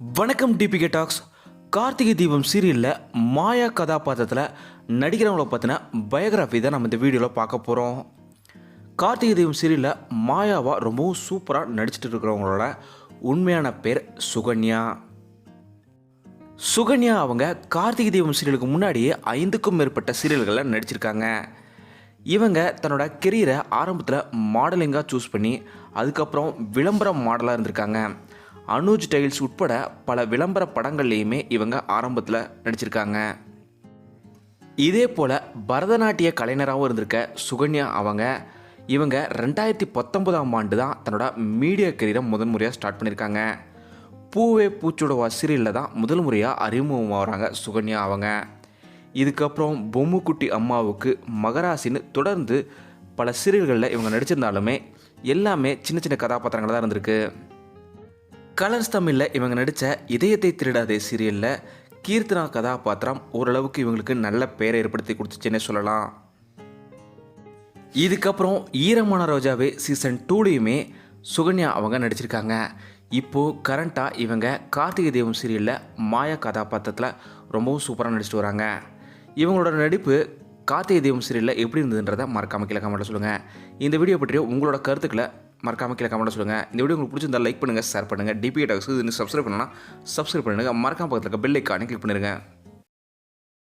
வணக்கம் DPK tax Karthigai Deepam சீரியலில் மாயா கதாபாத்திரத்தில் நடிக்கிறவங்கள பற்றின பயோகிராஃபி தான் நம்ம இந்த வீடியோவில் பார்க்க போகிறோம் கார்த்திகை தீபம் சீரியலில் மாயாவா ரொம்பவும் சூப்பராக நடிச்சிட்டு இருக்கிறவங்களோட உண்மையான பேர் சுகன்யா. சுகன்யா அவங்க கார்த்திகை தீபம் சீரியலுக்கு முன்னாடியே ஐந்துக்கும் மேற்பட்ட சீரியல்களில் நடிச்சிருக்காங்க. இவங்க தன்னோட கெரியரை ஆரம்பத்தில் மாடலிங்காக சூஸ் பண்ணி அதுக்கப்புறம் விளம்பர மாடலாக இருந்திருக்காங்க. அனுஜ் டைல்ஸ் உட்பட பல விளம்பர படங்கள்லேயுமே இவங்க ஆரம்பத்தில் நடிச்சிருக்காங்க. இதே போல் பரதநாட்டிய கலைஞராகவும் இருந்திருக்க சுகன்யா அவங்க இவங்க ரெண்டாயிரத்தி பத்தொன்பதாம் ஆண்டு தான் தன்னோட மீடியா கரியரை முதன் முறையாக ஸ்டார்ட் பண்ணியிருக்காங்க பூவே பூச்சோடவா சீரியலில் தான் முதல் முறையாக அறிமுகமாகறாங்க சுகன்யா அவங்க. இதுக்கப்புறம் பொம்முக்குட்டி அம்மாவுக்கு மகராசின்னு தொடர்ந்து பல சீரியல்களில் இவங்க நடிச்சிருந்தாலுமே எல்லாமே சின்ன சின்ன கதாபாத்திரங்களாக தான் இருந்திருக்கு. கலர்ஸ் தமிழில் இவங்க நடித்த இதயத்தை திருடாதே சீரியலில் கீர்த்தனா கதாபாத்திரம் ஓரளவுக்கு இவங்களுக்கு நல்ல பெயரை ஏற்படுத்தி கொடுத்துச்சுன்னே சொல்லலாம். இதுக்கப்புறம் ஈரமான ரோஜாவே சீசன் டூலையுமே சுகன்யா அவங்க நடிச்சிருக்காங்க. இப்போது கரண்ட்டாக இவங்க கார்த்திகை தெய்வம் சீரியலில் மாயா கதாபாத்திரத்தில் ரொம்பவும் சூப்பராக நடிச்சிட்டு வராங்க. இவங்களோட நடிப்பு கார்த்திகை தீபம் சீரியலில் எப்படி இருந்ததுன்றதை மறக்காம கீழே கமெண்ட்டில் சொல்லுங்கள் இந்த வீடியோ பற்றிய உங்களோட கருத்துக்களை மறக்காம கீழே கமெண்ட்டில் சொல்லுங்கள் இந்த வீடியோ உங்களுக்கு பிடிச்சிருந்தா லைக் பண்ணுங்கள் ஷேர் பண்ணுங்கள் டிபி டாக்ஸ் இது சப்ஸ்கிரைப் பண்ணணும்னா சப்ஸ்கிரைப் பண்ணுங்கள் மறக்காம பக்கத்தில் இருக்க பெல் ஐக்கானே கிளிக் பண்ணிடுங்க